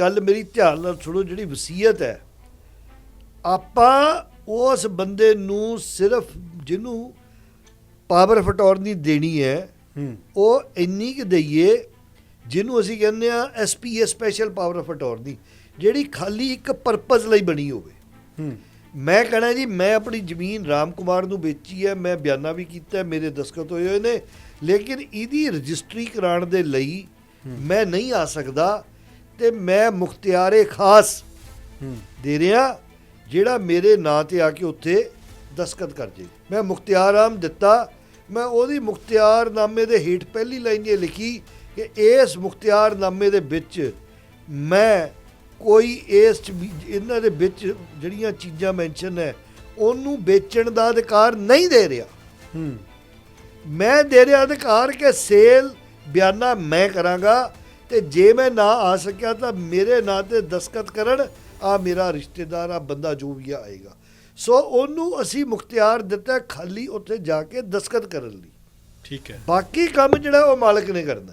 ਗੱਲ ਮੇਰੀ ਧਿਆਨ ਨਾਲ ਸੁਣੋ ਜਿਹੜੀ ਵਸੀਅਤ ਹੈ। ਆਪਾਂ ਉਸ ਬੰਦੇ ਨੂੰ ਸਿਰਫ ਜਿਹਨੂੰ ਪਾਵਰ ਆਫ ਅਟਾਰਨੀ ਦੇਣੀ ਹੈ ਉਹ ਇੰਨੀ ਕਿ ਦਈਏ ਜਿਹਨੂੰ ਅਸੀਂ ਕਹਿੰਦੇ ਆ SPA special power of attorney ਜਿਹੜੀ ਖਾਲੀ ਇੱਕ ਪਰਪਸ ਲਈ ਬਣੀ ਹੋਵੇ। ਮੈਂ ਕਹਣਾ ਜੀ ਮੈਂ ਆਪਣੀ ਜ਼ਮੀਨ ਰਾਮ ਕੁਮਾਰ ਨੂੰ ਵੇਚੀ ਹੈ ਮੈਂ ਬਿਆਨਾ ਵੀ ਕੀਤਾ ਮੇਰੇ ਦਸਖਤ ਹੋਏ ਹੋਏ ਨੇ ਲੇਕਿਨ ਇਹਦੀ ਰਜਿਸਟਰੀ ਕਰਾਉਣ ਦੇ ਲਈ ਮੈਂ ਨਹੀਂ ਆ ਸਕਦਾ। ਤੇ ਮੈਂ ਮੁਖਤਿਆਰੇ ਖਾਸ ਦੇ ਰਿਹਾ ਜਿਹੜਾ ਮੇਰੇ ਨਾਂ ਤੇ ਆ ਕੇ ਉੱਥੇ ਦਸਖਤ ਕਰ ਜੇ। ਮੈਂ ਮੁਖਤਿਆਰਾਮ ਦਿੱਤਾ। ਮੈਂ ਉਹਦੀ ਮੁਖਤਿਆਰਨਾਮੇ ਦੇ ਹੇਠ ਪਹਿਲੀ ਲਾਈਨ ਇਹ ਲਿਖੀ ਕਿ ਇਸ ਮੁਖਤਿਆਰਨਾਮੇ ਦੇ ਵਿੱਚ ਮੈਂ ਕੋਈ ਇਸ ਇਹਨਾਂ ਦੇ ਵਿੱਚ ਜਿਹੜੀਆਂ ਚੀਜ਼ਾਂ ਮੈਂਸ਼ਨ ਹੈ ਉਹਨੂੰ ਵੇਚਣ ਦਾ ਅਧਿਕਾਰ ਨਹੀਂ ਦੇ ਰਿਹਾ। ਹੂੰ। ਮੈਂ ਦੇ ਰਿਹਾ ਅਧਿਕਾਰ ਕਿ ਸੇਲ ਬਿਆਨਾ ਮੈਂ ਕਰਾਂਗਾ। ਤੇ ਜੇ ਮੈਂ ਨਾ ਆ ਸਕਿਆ ਤਾਂ ਮੇਰੇ ਨਾਂ ਤੇ ਦਸਖਤ ਕਰਨ ਆ ਮੇਰਾ ਰਿਸ਼ਤੇਦਾਰ ਆ ਬੰਦਾ ਜੋ ਵੀ ਆਏਗਾ। ਸੋ ਉਹਨੂੰ ਅਸੀਂ ਮੁਖਤਿਆਰ ਦਿੱਤਾ ਖਾਲੀ ਉੱਥੇ ਜਾ ਕੇ ਦਸਖਤ ਕਰਨ ਲਈ। ਠੀਕ ਹੈ। ਬਾਕੀ ਕੰਮ ਜਿਹੜਾ ਉਹ ਮਾਲਕ ਨੇ ਕਰਨਾ